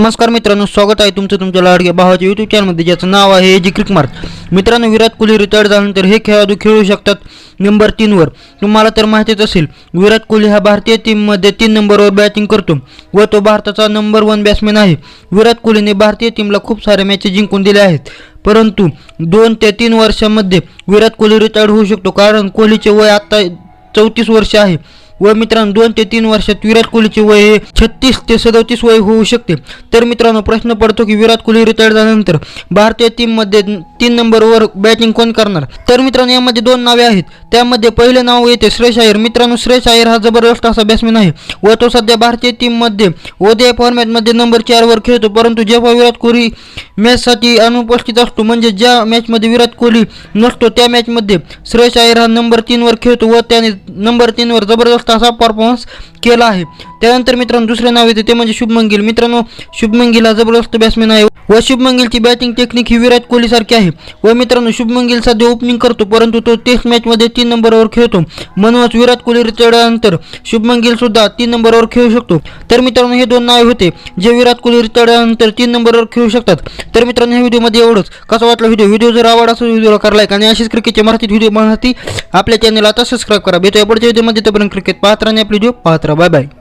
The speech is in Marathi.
नमस्कार मित्रांनो स्वागत आहे तुमचं तुमच्या लाडक्या भावाच्या युट्यूब चॅनलमध्ये ज्याचं नाव आहे एजी क्रिक मार्क मित्रांनो विराट कोहली रिटायर्ड झाल्यानंतर हे खेळाडू खेळू शकतात नंबर तीनवर तुम्हाला तर माहितीच असेल विराट कोहली हा भारतीय टीममध्ये तीन नंबरवर बॅटिंग करतो व तो भारताचा नंबर वन बॅट्समॅन आहे. विराट कोहलीने भारतीय टीमला खूप साऱ्या मॅचेस जिंकून दिल्या आहेत. परंतु दोन ते तीन वर्षामध्ये विराट कोहली रिटायर्ड होऊ शकतो कारण कोहलीचे वय आत्ता चौतीस वर्ष आहे. व मित्रांनो दोन ते तीन वर्षात विराट कोहलीचे वय हे छत्तीस ते सदोतीस वय होऊ शकते. तर मित्रांनो प्रश्न पडतो की विराट कोहली रिटायर झाल्यानंतर भारतीय टीममध्ये तीन नंबरवर बॅटिंग कोण करणार? तर मित्रांनो यामध्ये दोन नावे आहेत. त्यामध्ये पहिले नाव येते श्रेयस अय्यर मित्रांनो श्रेयस अय्यर हा जबरदस्त असा बॅट्समॅन आहे व तो सध्या भारतीय टीममध्ये ओदय फॉर्मॅटमध्ये नंबर चारवर खेळतो. परंतु जेव्हा विराट कोहली मॅचसाठी अनुपस्थित असतो म्हणजे ज्या मॅचमध्ये विराट कोहली नसतो त्या मॅचमध्ये श्रेयस अय्यर हा नंबर तीनवर खेळतो व त्याने नंबर तीनवर जबरदस्त असा परफॉर्मन्स केला आहे. त्यानंतर मित्रांनो दुसरे नाव येते ते म्हणजे शुभमन गिल मित्रांनो शुभमन गिल हा जबरदस्त बॅट्समॅन आहे व शुभमन गिलची बॅटिंग टेक्निक ही विराट कोहलीसारखी आहे. व मित्रांनो शुभमन गिल सध्या ओपनिंग करतो परंतु तो टेस्ट मॅचमध्ये तीन नंबरवर खेळतो. म्हणूनच विराट कोहली रिटायर्डनंतर शुभमन गिल सुद्धा तीन नंबरवर खेळू शकतो. तर मित्रांनो हे दोन नावे होते जे विराट कोहली रिटायर्डनंतर तीन नंबरवर खेळू शकतात. तर मित्रांनो ह्या व्हिडिओमध्ये एवढंच. कसा वाटला व्हिडिओ व्हिडिओ जर आवड असेल व्हिडिओला करा लाईक आणि अशीच क्रिकेटचे मराठीत व्हिडिओ पाहण्यासाठी आपल्या चॅनलला आता सबस्क्राईब करा भेटूया पुढच्या व्हिडिओमध्ये तोपर्यंत क्रिकेट पाहत राहणे आपली व्हिडिओ पाहत राहा बाय बाय